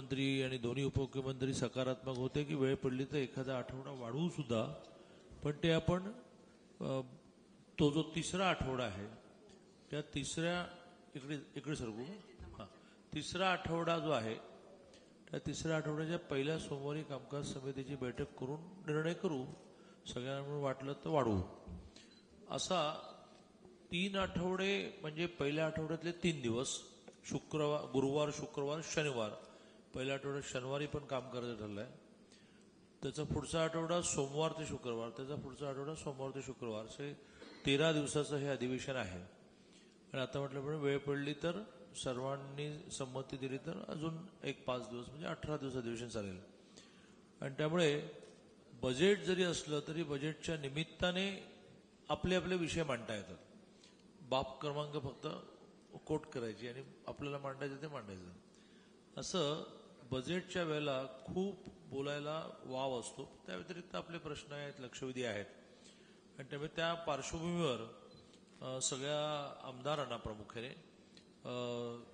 मंत्री आणि दोन्ही उपमुख्यमंत्री सकारात्मक होते की वेळ पडली तर एखादा आठवडा वाढवू सुद्धा. पण ते आपण तो जो तिसरा आठवडा आहे त्या तिसऱ्या इकडे इकडे सरकू हां. तिसरा आठवडा जो आहे त्या तिसऱ्या आठवड्याच्या पहिल्या सोमवारी कामकाज समितीची बैठक करून निर्णय करू. सगळ्यांना वाटलं तर वाढवू. असा तीन आठवडे म्हणजे पहिल्या आठवड्यातले तीन दिवस शुक्रवार गुरुवार शुक्रवार शनिवार पहिल्या आठवड्यात शनिवारी पण काम करायचं ठरलंय. त्याचा पुढचा आठवडा सोमवार ते शुक्रवार त्याचा पुढचा आठवडा सोमवार ते शुक्रवार. असे तेरा दिवसाचं हे अधिवेशन आहे. आणि आता म्हटल्याप्रमाणे वेळ पडली तर सर्वांनी संमती दिली तर अजून एक पाच दिवस म्हणजे अठरा दिवस अधिवेशन चालेल. आणि त्यामुळे बजेट जरी असलं तरी बजेटच्या निमित्ताने आपले आपले विषय मांडता येतात. बाप क्रमांक फक्त कोट करायची आणि आपल्याला मांडायचं ते मांडायचं. असं बजेटच्या वेळेला खूप बोलायला वाव असतो. त्या व्यतिरिक्त आपले प्रश्न आहेत लक्षवेधी आहेत. आणि त्यामुळे त्या पार्श्वभूमीवर सगळ्या आमदारांना प्रामुख्याने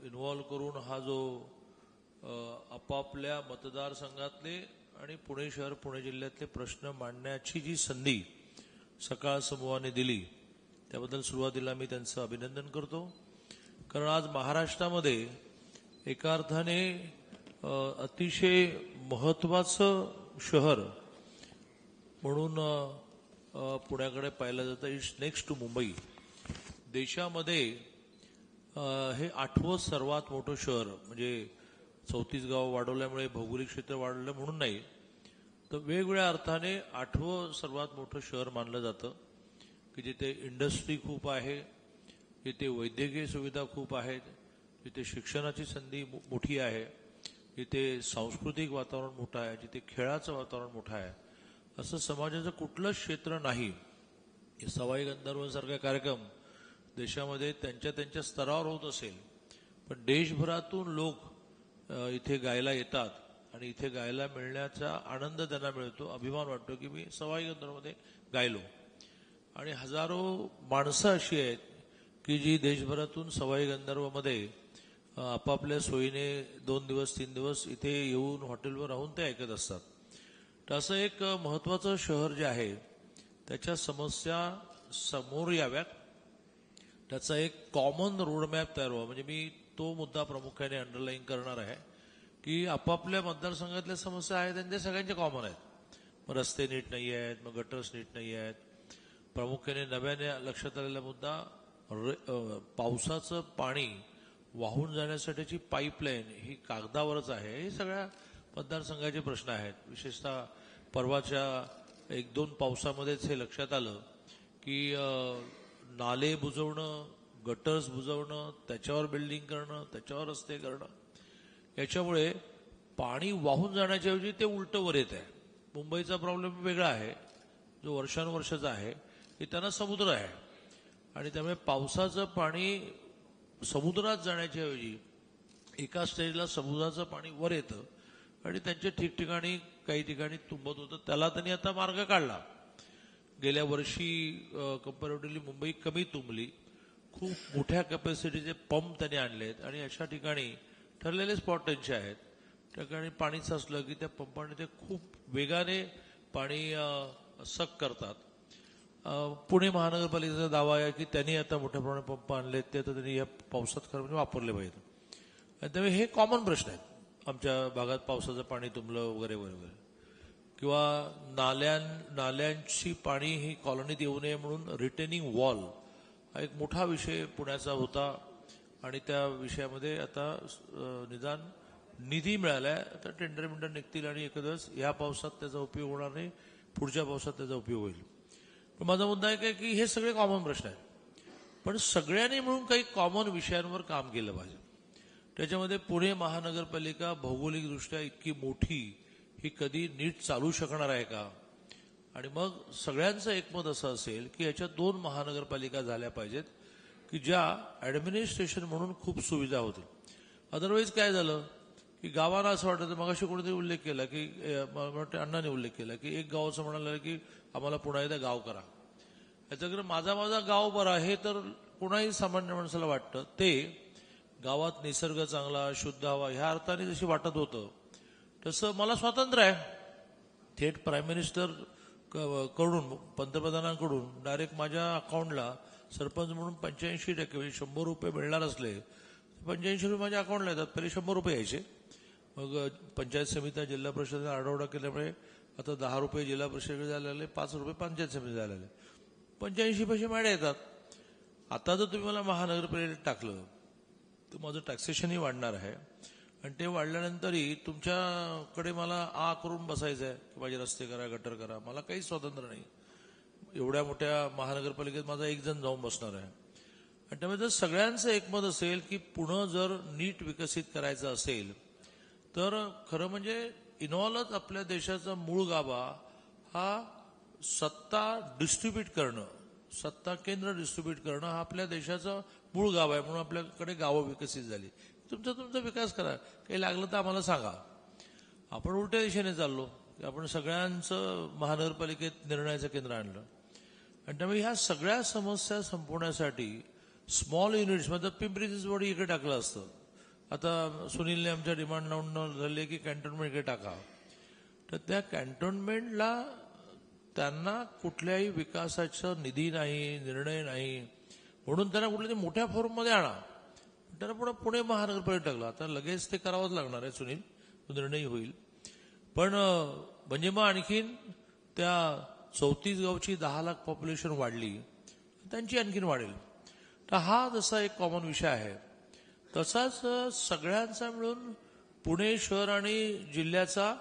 इन्व्हॉल्व करून हा जो आपापल्या मतदारसंघातले आणि पुणे शहर पुणे जिल्ह्यातले प्रश्न मांडण्याची जी संधी सकाळ समूहाने दिली त्याबद्दल सुरुवातीला मी त्यांचं अभिनंदन करतो. कारण आज महाराष्ट्रामध्ये एका अर्थाने अतिशय महत्वाचं शहर म्हणून पुण्याकडे पाहिलं जातं इट्स नेक्स्ट टू मुंबई. देशामध्ये हे आठवं सर्वात मोठं शहर म्हणजे चौतीस गाव वाढवल्यामुळे भौगोलिक क्षेत्र वाढवलं म्हणून नाही तर वेगवेगळ्या अर्थाने आठवं सर्वात मोठं शहर मानलं जातं की जिथे इंडस्ट्री खूप आहे जिथे वैद्यकीय सुविधा खूप आहेत जिथे शिक्षणाची संधी मो- मोठी आहे. जिथे सांस्कृतिक वातावरण मोठं आहे जिथे खेळाचं वातावरण मोठं आहे. असं समाजाचं कुठलंच क्षेत्र नाही. हे सवाई गंधर्वांसारखा कार्यक्रम देशामध्ये त्यांच्या त्यांच्या स्तरावर होत असेल. पण देशभरातून लोक इथे गायला येतात आणि इथे गायला मिळण्याचा आनंद त्यांना मिळतो अभिमान वाटतो की मी सवाई गंधर्वमध्ये गायलो. आणि हजारो माणसं अशी आहेत की जी देशभरातून सवाई गंधर्वमध्ये आपापल्या सोयीने दोन दिवस तीन दिवस इथे येऊन हॉटेलवर राहून ते ऐकत असतात. तर असं एक महत्वाचं शहर जे आहे त्याच्या समस्या समोर याव्यात. त्याचा एक कॉमन रोडमॅप तयार व्हावा. म्हणजे मी तो मुद्दा प्रामुख्याने अंडरलाईन करणार आहे की आपापल्या मतदारसंघातल्या समस्या आहेत आणि त्या सगळ्यांच्या कॉमन आहेत. मग रस्ते नीट नाही आहेत मग गटर्स नीट नाही आहेत. प्रामुख्याने नव्याने लक्षात आलेला मुद्दा रे- पावसाचं पाणी वाहून जाण्यासाठीची पाईपलाईन ही कागदावरच आहे. हे सगळ्या मतदारसंघाचे प्रश्न आहेत. विशेषतः परवाच्या एक दोन पावसामध्येच हे लक्षात आलं की नाले बुजवणं गटर्स बुजवणं त्याच्यावर बिल्डिंग करणं त्याच्यावर रस्ते करणं याच्यामुळे पाणी वाहून जाण्याच्याऐवजी ते उलटं वर येत आहे मुंबईचा प्रॉब्लेम वेगळा आहे. जो वर्षानुवर्षाचा आहे की त्यांना समुद्र आहे. आणि त्यामुळे पावसाचं पाणी समुद्रात जाण्याच्याऐवजी एका स्टेजला समुद्राचं पाणी वर येतं आणि त्यांच्या ठिकठिकाणी काही ठिकाणी तुंबत होतं. त्याला त्यांनी आता मार्ग काढला. गेल्या वर्षी कंपॅरेटिव्हली मुंबई कमी तुंबली. खूप मोठ्या कॅपॅसिटीचे पंप त्यांनी आणलेत आणि अशा ठिकाणी ठरलेले स्पॉट त्यांचे आहेत. त्या ठिकाणी पाणी साचलं की त्या पंपाने ते खूप वेगाने पाणी सक करतात. पुणे महानगरपालिकेचा दावा आहे की त्यांनी आता मोठ्या प्रमाणात पंप आणले ते आता त्यांनी या पावसात खरं म्हणजे वापरले पाहिजेत. आणि त्यामुळे हे कॉमन प्रश्न आहेत. आमच्या भागात पावसाचं पाणी तुंबलं वगैरे वगैरे वगैरे. किंवा नाल्यां नाल्यांची पाणी ही कॉलनीत येऊ नये म्हणून रिटेनिंग वॉल हा एक मोठा विषय पुण्याचा होता. आणि त्या विषयामध्ये आता निदान निधी मिळालाय. आता टेंडर मिंडर निघतील आणि एक या पावसात त्याचा उपयोग होणार नाही. पुढच्या पावसात त्याचा उपयोग होईल. माझा मुद्दा आहे काय की हे सगळे कॉमन प्रश्न आहेत. पण सगळ्यांनी मिळून काही कॉमन विषयांवर काम केलं पाहिजे. त्याच्यामध्ये पुणे महानगरपालिका भौगोलिकदृष्ट्या इतकी मोठी ही कधी नीट चालू शकणार आहे का? आणि मग सगळ्यांचं एकमत असं असेल की याच्यात दोन महानगरपालिका झाल्या पाहिजेत की ज्या ॲडमिनिस्ट्रेशन म्हणून खूप सुविधा होतील. अदरवाईज काय झालं? की गावाला असं वाटतं मगाशी कोणीतरी उल्लेख केला की मला वाटतं अण्णाने उल्लेख केला की एक गावाचं म्हणाला की आम्हाला पुन्हा एकदा गाव करा. याच्याकडे माझा माझा गाव बरा हे तर कुणाही सामान्य माणसाला वाटतं. ते गावात निसर्ग चांगला शुद्ध हवा ह्या अर्थाने जशी वाटत होतं तसं मला स्वातंत्र्य आहे. थेट प्राईम मिनिस्टर क- कडून पंतप्रधानांकडून डायरेक्ट माझ्या अकाउंटला सरपंच म्हणून पंच्याऐंशी टक्के म्हणजे शंभर रुपये मिळणार असले पंच्याऐंशी रुपये माझ्या अकाउंटला येतात पहिले शंभर रुपये यायचे. मग पंचायत समित्या जिल्हा परिषदेने आढावडा केल्यामुळे आता दहा रुपये जिल्हा परिषदेकडे जायला लागले पाच रुपये पंचायत समिती जायला लागले. पंच्याऐंशी पैसे माड्या येतात. आता जर तुम्ही मला महानगरपालिकेत टाकलं तर माझं टॅक्सेशनही वाढणार आहे. आणि ते वाढल्यानंतरही तुमच्याकडे मला आ करून बसायचं आहे की माझे रस्ते करा गटर करा. मला काही स्वातंत्र्य नाही. एवढ्या मोठ्या महानगरपालिकेत माझा एक जण जाऊन बसणार आहे. आणि त्यामुळे जर सगळ्यांचं एकमत असेल की पुणं जर नीट विकसित करायचं असेल तर खरं म्हणजे इनॉलच आपल्या देशाचा मूळ गाभा हा सत्ता डिस्ट्रीब्यूट करणं सत्ता केंद्र डिस्ट्रीब्यूट करणं हा आपल्या देशाचा मूळ गाव आहे म्हणून आपल्याकडे गावं विकसित झाली. तुमचा तुमचा विकास करा. काही लागलं तर आम्हाला सांगा. आपण उलट्या दिशेने चाललो. की आपण सगळ्यांचं महानगरपालिकेत निर्णयाचं केंद्र आणलं. आणि त्यामुळे ह्या सगळ्या समस्या संपवण्यासाठी स्मॉल युनिट्स म्हणजे पिंपरी चिंचवड इकडे टाकलं असतं. आता सुनीलने आमच्या डिमांड लावून झाले की कॅन्टोन्मेंट इकडे टाका. तर त्या कॅन्टोन्मेंटला त्यांना कुठल्याही विकासाचा निधी नाही निर्णय नाही. म्हणून त्यांना कुठल्या तरी मोठ्या फॉर्ममध्ये आणा. त्यांना पुन्हा पुणे महानगरपालिकेत टाकलं. आता लगेच ते करावंच लागणार आहे सुनील. तो निर्णय होईल. पण म्हणजे मग आणखीन त्या चौतीस गावची दहा लाख पॉप्युलेशन वाढली. त्यांची आणखीन वाढेल. तर हा जसा एक कॉमन विषय आहे. तसाच सगळ्यांचा मिळून पुणे शहर आणि जिल्ह्याचा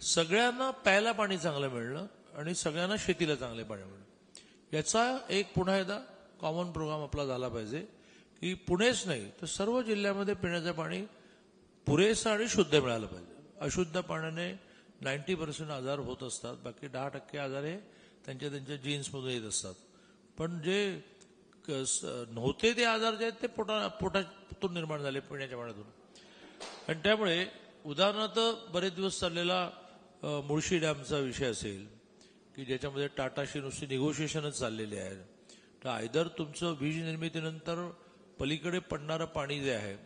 सगळ्यांना प्यायला पाणी चांगलं मिळणं आणि सगळ्यांना शेतीला चांगले पाणी मिळणं. याचा एक पुन्हा एकदा कॉमन प्रोग्राम आपला झाला पाहिजे की पुणेच नाही तर सर्व जिल्ह्यामध्ये पिण्याचं पाणी पुरेसं आणि शुद्ध मिळालं पाहिजे. अशुद्ध पाण्याने नाईन्टी पर्सेंट आजार होत असतात बाकी दहा टक्के आजार हे त्यांच्या त्यांच्या जीन्समधून येत असतात. पण जे नव्हते ते आजार जे आहेत ते पोटा पोटातून निर्माण झाले पिण्याच्या पाण्यातून. आणि त्यामुळे उदाहरणार्थ बरेच दिवस चाललेला मुळशी डॅमचा विषय असेल की ज्याच्यामध्ये टाटाशी नुसती निगोशिएशनच चाललेली आहे तर आयदर तुमचं वीज निर्मितीनंतर पलीकडे पडणारं पाणी जे आहे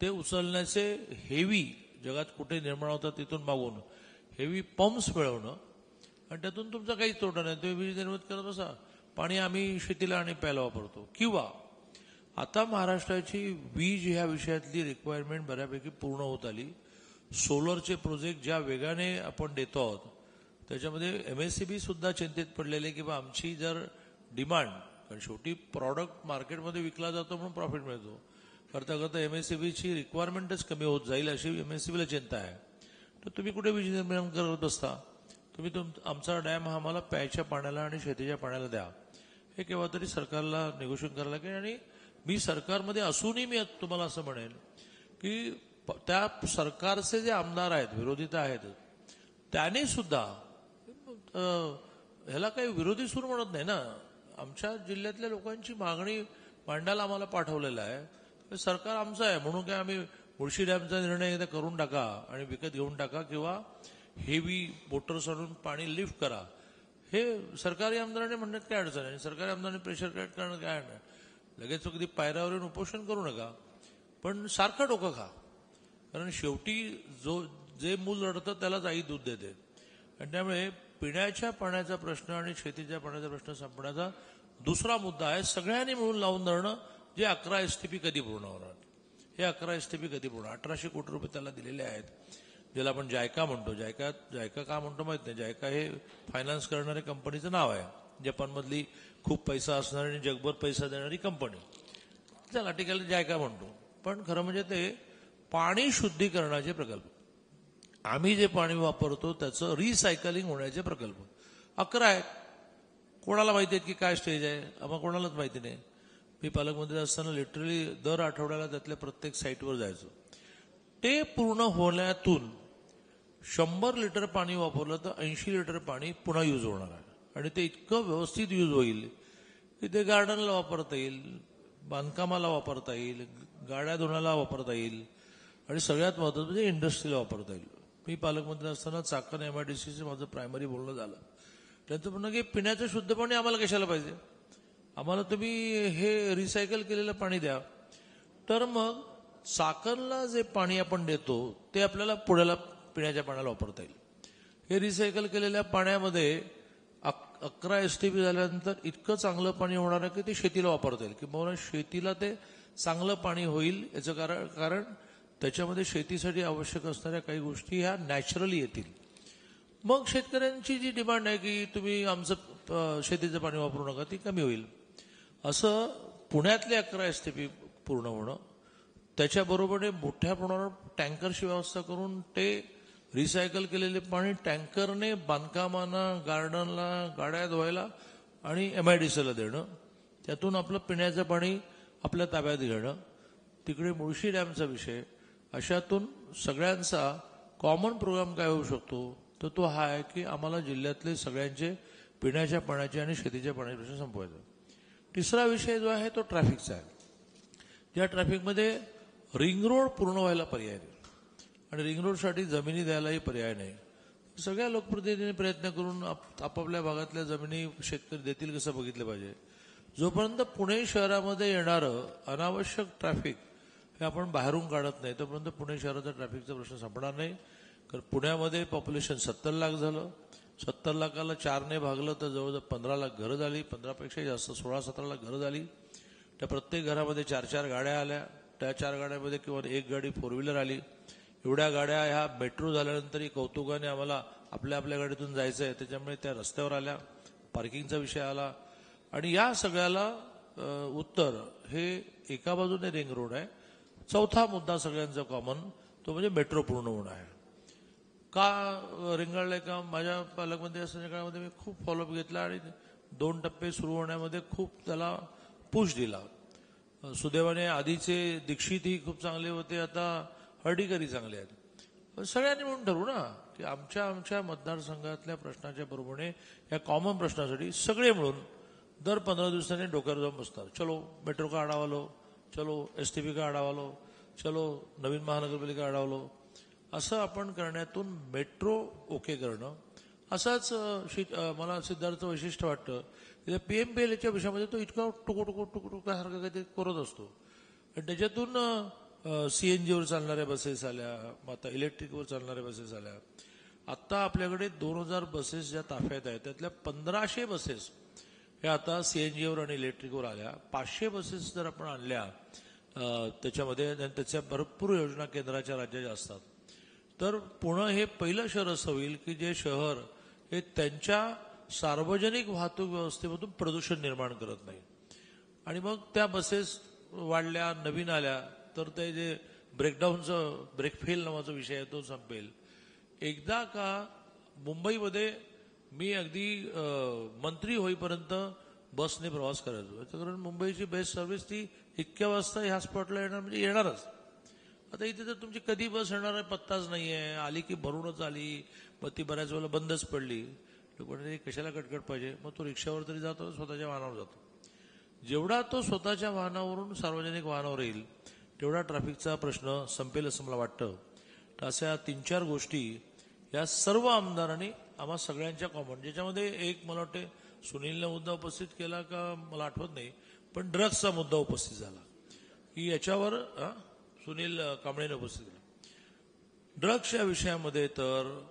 ते उचलण्याचे हेवी जगात कुठे निर्माण होतात तिथून मागून हेवी पंप्स मिळवणं आणि त्यातून तुमचा काहीच तोटा नाही. तुम्ही वीज निर्मित करत बसा. पाणी आम्ही शेतीला आणि प्यायला वापरतो. किंवा आता महाराष्ट्राची वीज ह्या विषयातली रिक्वायरमेंट बऱ्यापैकी पूर्ण होत आली. सोलरचे प्रोजेक्ट ज्या वेगाने आपण देतो आहोत त्याच्यामध्ये एम एस सी बी सुद्धा चिंतेत पडलेले की बा आमची जर डिमांड कारण शेवटी प्रॉडक्ट मार्केटमध्ये विकला जातो म्हणून प्रॉफिट मिळतो. करता करता एम एस सी बीची रिक्वायरमेंटच कमी होत जाईल अशी एम एस सी बीला चिंता आहे. तर तुम्ही कुठे वीज निर्माण करत बसता? तुम्ही तुम आमचा डॅम हा आम्हाला प्यायच्या पाण्याला आणि शेतीच्या पाण्याला द्या. हे केव्हा तरी सरकारला निगोशिएट करायला लागेल आणि मी सरकारमध्ये असूनही मी तुम्हाला असं म्हणेन की प- त्या सरकारचे जे आमदार आहेत विरोधी तर आहेत त्याने सुद्धा ह्याला काही विरोधी सूर म्हणत नाही ना. आमच्या जिल्ह्यातल्या लोकांची मागणी मांडायला आम्हाला पाठवलेलं आहे. सरकार आमचं आहे म्हणून काय आम्ही मुळशी डॅमचा निर्णय एकदा करून टाका आणि विकत घेऊन टाका किंवा हेवी मोटर्स आणून पाणी लिफ्ट करा. हे सरकारी आमदाराने म्हणण्यात काय अडचण आहे? आणि सरकारी आमदाराने प्रेशर क्रिएट करणं काय नाही लगेच अगदी पायऱ्यावर येऊन उपोषण करू नका पण सारखं डोकं खा. कारण शेवटी जो जे मूल रडतं त्यालाच आई दूध देते. आणि त्यामुळे पिण्याच्या पाण्याचा प्रश्न आणि शेतीच्या पाण्याचा प्रश्न संपण्याचा दुसरा मुद्दा आहे सगळ्यांनी मिळून लावून धरणं जे अकरा एस टी पी कधी पूर्ण होणार? हे अकरा एस टी पी कधी पूर्ण अठराशे कोटी रुपये त्याला दिलेले आहेत. ज्याला आपण जायका म्हणतो. जायका जायका का म्हणतो माहीत नाही. जायका हे फायनान्स करणाऱ्या कंपनीचं नाव आहे. जपानमधली खूप पैसा असणारी आणि जगभर पैसा देणारी कंपनी त्याला ठिकाणी जायका म्हणतो. पण खरं म्हणजे ते पाणी शुद्धीकरणाचे प्रकल्प. आम्ही जे पाणी वापरतो त्याचं रिसायकलिंग होण्याचे प्रकल्प. अकरा आहेत. कोणाला माहिती आहेत की काय स्टेज आहे? आम्हाला कोणालाच माहिती नाही. मी पालकमंत्री असताना लिटरली दर आठवड्याला त्यातल्या प्रत्येक साईटवर जायचो. ते पूर्ण होण्यातून शंभर लिटर पाणी वापरलं तर ऐंशी लिटर पाणी पुन्हा यूज होणार आहे. आणि ते इतकं व्यवस्थित यूज होईल की ते गार्डनला वापरता येईल बांधकामाला वापरता येईल गाड्या धुण्याला वापरता येईल आणि सगळ्यात महत्त्वाचं म्हणजे इंडस्ट्रीला वापरता येईल. मी पालकमंत्री असताना चाकण एम आय डी सीचं माझं प्रायमरी बोलणं झालं. त्यांचं म्हणणं की पिण्याचं शुद्ध पाणी आम्हाला कशाला पाहिजे? आम्हाला तुम्ही हे रिसायकल केलेलं पाणी द्या. तर मग चाकणला जे पाणी आपण देतो ते आपल्याला पुण्याला पिण्याच्या पाण्याला वापरता येईल. हे रिसायकल केलेल्या पाण्यामध्ये अक- अकरा एस टी पी झाल्यानंतर इतकं चांगलं पाणी होणार आहे की ते शेतीला वापरता येईल. किंवा शेतीला ते चांगलं पाणी होईल याचं कारण कारण त्याच्यामध्ये शेतीसाठी आवश्यक असणाऱ्या काही गोष्टी ह्या नॅचरली येतील. मग शेतकऱ्यांची जी डिमांड आहे की तुम्ही आमचं शेतीचं पाणी वापरू नका ती कमी होईल. असं पुण्यातले अकरा एस टी पी पूर्ण होणं त्याच्याबरोबर मोठ्या प्रमाणावर टँकरची व्यवस्था करून ते रिसायकल केलेले पाणी टँकरने बांधकामांना गार्डनला गाड्या धुवायला आणि एम आय डी सीला देणं. त्यातून आपलं पिण्याचं पाणी आपल्या ताब्यात घेणं. तिकडे मुळशी डॅमचा विषय. अशातून सगळ्यांचा कॉमन प्रोग्राम काय होऊ शकतो? तर तो हा आहे की आम्हाला जिल्ह्यातले सगळ्यांचे पिण्याच्या पाण्याचे आणि शेतीच्या पाण्याचे प्रश्न संपवायचा. तिसरा विषय जो आहे तो ट्रॅफिकचा आहे. ज्या ट्रॅफिकमध्ये रिंग रोड पूर्ण व्हायला पर्याय आहे आणि रिंग रोडसाठी जमिनी द्यायलाही पर्याय नाही. सगळ्या लोकप्रतिनिधींनी प्रयत्न करून आप- आपापल्या भागातल्या जमिनी शेतकरी देतील कसं बघितलं पाहिजे. जोपर्यंत पुणे शहरामध्ये येणारं अनावश्यक ट्रॅफिक हे आपण बाहेरून काढत नाही तोपर्यंत पुणे शहराचा ट्रॅफिकचा प्रश्न संपणार नाही. कारण पुण्यामध्ये पॉप्युलेशन सत्तर लाख झालं. सत्तर लाखाला चारने भागलं तर जवळजवळ पंधरा लाख घरं झाली. पंधरापेक्षा जास्त सोळा सतरा लाख घरं झाली. त्या प्रत्येक घरामध्ये चार चार गाड्या आल्या. त्या चार गाड्यामध्ये किंवा एक गाडी फोर व्हीलर आली. एवढ्या गाड्या ह्या मेट्रो झाल्यानंतरही कौतुकाने आम्हाला आपल्या आपल्या गाडीतून जायचं आहे त्याच्यामुळे त्या रस्त्यावर आल्या पार्किंगचा विषय आला. आणि या सगळ्याला उत्तर हे एका बाजूने रिंग रोड आहे. चौथा मुद्दा सगळ्यांचा कॉमन तो म्हणजे मेट्रो पूर्ण होणं आहे. का रिंगाळलंय का माझ्या पालकमंत्री असण्याच्या काळामध्ये मी खूप फॉलोअप घेतला आणि दोन टप्पे सुरू होण्यामध्ये खूप त्याला पुश दिला. सुदैवाने आधीचे दीक्षितही खूप चांगले होते. आता हर्डीकरी चांगले आहेत. सगळ्यांनी म्हणून ठरवू ना की आमच्या आमच्या मतदारसंघातल्या प्रश्नाच्या बरोबरने या कॉमन प्रश्नासाठी सगळे मिळून दर पंधरा दिवसांनी डोक्यावर जाऊन बसतात. चलो मेट्रो का आढावा लो चलो एस टी पी का आढावा लो चलो नवीन महानगरपालिका आढावा लो असं आपण करण्यातून मेट्रो ओके करणं असाच मला सिद्धार्थ वैशिष्ट्य वाटतं की पी एम पी एलच्या विषयामध्ये तो इतका टुकू टुकटुक्यासारखं टुकू टुकासारखं काहीतरी करत असतो आणि त्याच्यातून सीएनजीवर चालणाऱ्या बसेस आल्या मग आता इलेक्ट्रिकवर चालणाऱ्या बसेस आल्या. आत्ता आपल्याकडे दोन हजार बसेस ज्या ताफ्यात आहेत त्यातल्या पंधराशे बसेस ह्या आता सीएनजीवर आणि इलेक्ट्रिकवर आल्या. पाचशे बसेस जर आपण आणल्या त्याच्यामध्ये त्याच्या भरपूर योजना केंद्राच्या राज्याच्या असतात. तर पुणे हे पहिलं शहर असं होईल की जे शहर हे त्यांच्या सार्वजनिक वाहतूक व्यवस्थेमधून प्रदूषण निर्माण करत नाही. आणि मग त्या बसेस वाढल्या नवीन आल्या तर ते जे ब्रेकडाऊनचं ब्रेकफेल नावाचा विषय आहे तो संपेल. एकदा का मुंबईमध्ये मी अगदी मंत्री होईपर्यंत बसने प्रवास करायचो. याचं कारण मुंबईची बेस्ट सर्व्हिस ती इतक्या वाजता ह्या स्पॉटला येणार म्हणजे येणारच. आता इथे तर तुमची कधी बस येणार आहे पत्ताच नाही आहे आली की भरूनच आली मग ती बऱ्याच वेळेला बंदच पडली. लोकांनी कशाला कटकट पाहिजे? मग तो रिक्षावर तरी जातो स्वतःच्या वाहनावर जातो. जेवढा तो स्वतःच्या वाहनावरून सार्वजनिक वाहनावर येईल तेवढा ट्रॅफिकचा प्रश्न संपेल असं मला वाटतं. तर अशा तीन चार गोष्टी या सर्व आमदारांनी आम्हा सगळ्यांच्या कॉमन ज्याच्यामध्ये एक मला वाटते सुनीलने मुद्दा उपस्थित केला का मला आठवत नाही पण ड्रग्सचा मुद्दा उपस्थित झाला. की याच्यावर सुनील कांबळेने उपस्थित केला. ड्रग्स या विषयामध्ये तर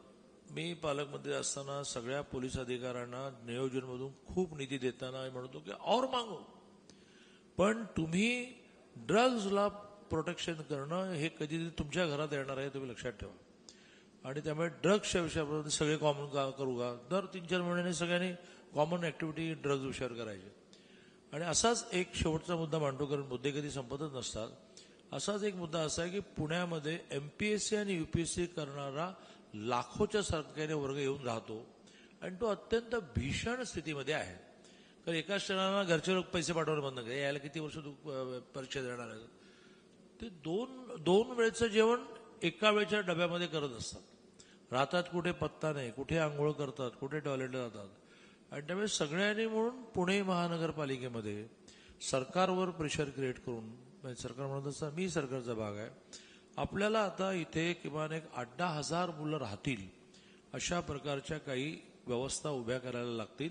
मी पालकमंत्री असताना सगळ्या पोलीस अधिकाऱ्यांना नियोजनमधून खूप निधी देताना म्हणतो की और मागो. पण तुम्ही ड्रग्जला प्रोटेक्शन करणं हे कधी तुमच्या घरात येणार आहे तुम्ही लक्षात ठेवा. आणि त्यामुळे ड्रग्सच्या विषयाबरोबर सगळे कॉमन का करू का? दर तीन चार महिन्यांनी सगळ्यांनी कॉमन ऍक्टिव्हिटी ड्रग्ज विषयावर करायचे. आणि असाच एक शेवटचा मुद्दा मांडतो कारण मुद्दे कधी संपतच नसतात. असाच एक मुद्दा असा आहे की पुण्यामध्ये एम पी एस सी आणि यू पी एस सी करणारा लाखोच्या संख्येने वर्ग येऊन राहतो. आणि तो अत्यंत भीषण स्थितीमध्ये आहे. कारण एकाच क्षणाला घरचे लोक पैसे पाठवणं बंद केले यायला किती वर्ष तू परीक्षा देणार आहे? ते दोन दोन वेळचं जेवण एका वेळच्या डब्यामध्ये करत असतात. राहतात कुठे पत्ता नाही कुठे आंघोळ करतात कुठे टॉयलेटला जातात. आणि त्यामुळे सगळ्यांनी म्हणून पुणे महानगरपालिकेमध्ये सरकारवर प्रेशर क्रिएट करून म्हणजे सरकार म्हणत असता मी सरकारचा भाग आहे. आपल्याला आता इथे किमान एक आठ दहा हजार मुलं राहतील अशा प्रकारच्या काही व्यवस्था उभ्या करायला लागतील.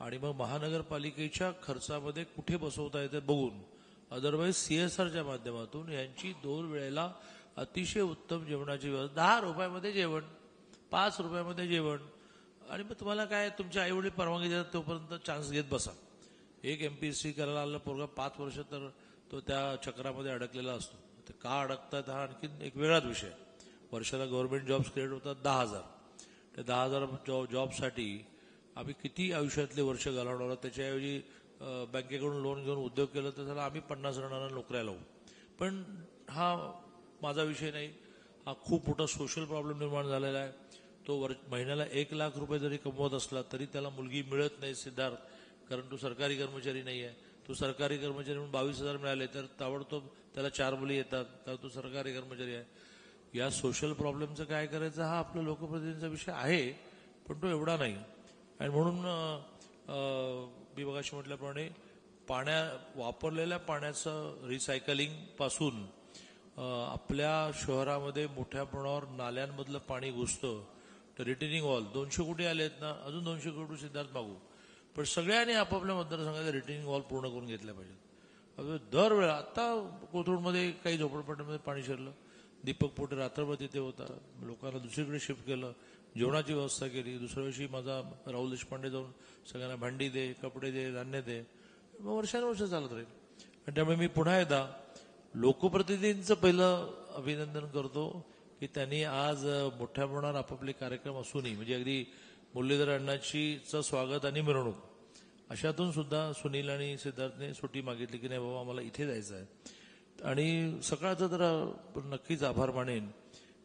आणि मग महानगरपालिकेच्या खर्चामध्ये कुठे बसवता येते बघून अदरवाईज सीएसआरच्या माध्यमातून यांची दोन वेळेला अतिशय उत्तम जेवणाची व्यवस्था दहा रुपयामध्ये जेवण पाच रुपयामध्ये जेवण. आणि मग तुम्हाला काय तुमच्या आईवडील परवानगी देतात तोपर्यंत चान्स घेत बसा. एक एम पी एस सी करायला आला पोरगा पाच वर्ष तर तो त्या चक्रामध्ये अडकलेला असतो. ते का अडकतात हा आणखीन एक वेगळाच विषय. वर्षाला गव्हर्नमेंट जॉब्स क्रिएट होतात दहा हजार. त्या दहा हजार जॉबसाठी आम्ही किती आयुष्यातले वर्ष घालवणार आहोत? त्याच्याऐवजी बँकेकडून लोन घेऊन उद्योग केलं तर त्याला आम्ही पन्नास जणांना नोकऱ्या लावू. पण हा माझा विषय नाही. हा खूप मोठा सोशल प्रॉब्लेम निर्माण झालेला आहे. तो वर महिन्याला एक लाख रुपये जरी कमवत असला तरी त्याला मुलगी मिळत नाही सिद्धार्थ. कारण तो सरकारी कर्मचारी नाही आहे. तो सरकारी कर्मचारी म्हणून बावीस हजार मिळाले तर ताबडतोब त्याला चार मुली येतात. कारण तो सरकारी कर्मचारी आहे. या सोशल प्रॉब्लेमचं काय करायचं हा आपल्या लोकप्रतिनिधींचा विषय आहे पण तो एवढा नाही. आणि म्हणून मी बघाशी म्हटल्याप्रमाणे पाण्या वापरलेल्या पाण्याचं रिसायकलिंगपासून आपल्या शहरामध्ये मोठ्या प्रमाणावर नाल्यांमधलं पाणी घुसतं. तर रिटेनिंग वॉल दोनशे कोटी आले आहेत ना अजून दोनशे कोटी सिद्धार्थ मागू. पण सगळ्यांनी आपापल्या मतदारसंघाचा रिटेनिंग वॉल पूर्ण करून घेतल्या पाहिजेत. अगं दरवेळा आता कोथरूडमध्ये काही झोपडपट्ट्यामध्ये पाणी शिरलं. दीपक पोटे रात्रभर तिथे होता. लोकांना दुसरीकडे शिफ्ट केलं. जेवणाची व्यवस्था केली. दुसऱ्या दिवशी माझा राहुल देशपांडे जाऊन सगळ्यांना भांडी दे कपडे दे धान्य दे. मग वर्षानुवर्ष चालत राहील. आणि त्यामुळे मी पुन्हा एकदा लोकप्रतिनिधींचं पहिलं अभिनंदन करतो की त्यांनी आज मोठ्या प्रमाणावर आपापले कार्यक्रम असूनही म्हणजे अगदी मुरलीधर अण्णाचीचं स्वागत आणि मिरवणूक अशातून सुद्धा सुनील आणि सिद्धार्थने सुट्टी मागितली की नाही बाबा आम्हाला इथे जायचं आहे. आणि सकाळचा तर नक्कीच आभार मानेन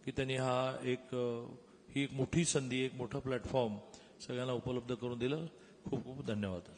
की त्यांनी हा एक ही एक मोठी संधी एक मोठं प्लॅटफॉर्म सगळ्यांना उपलब्ध करून दिलं. खूप खूप धन्यवाद.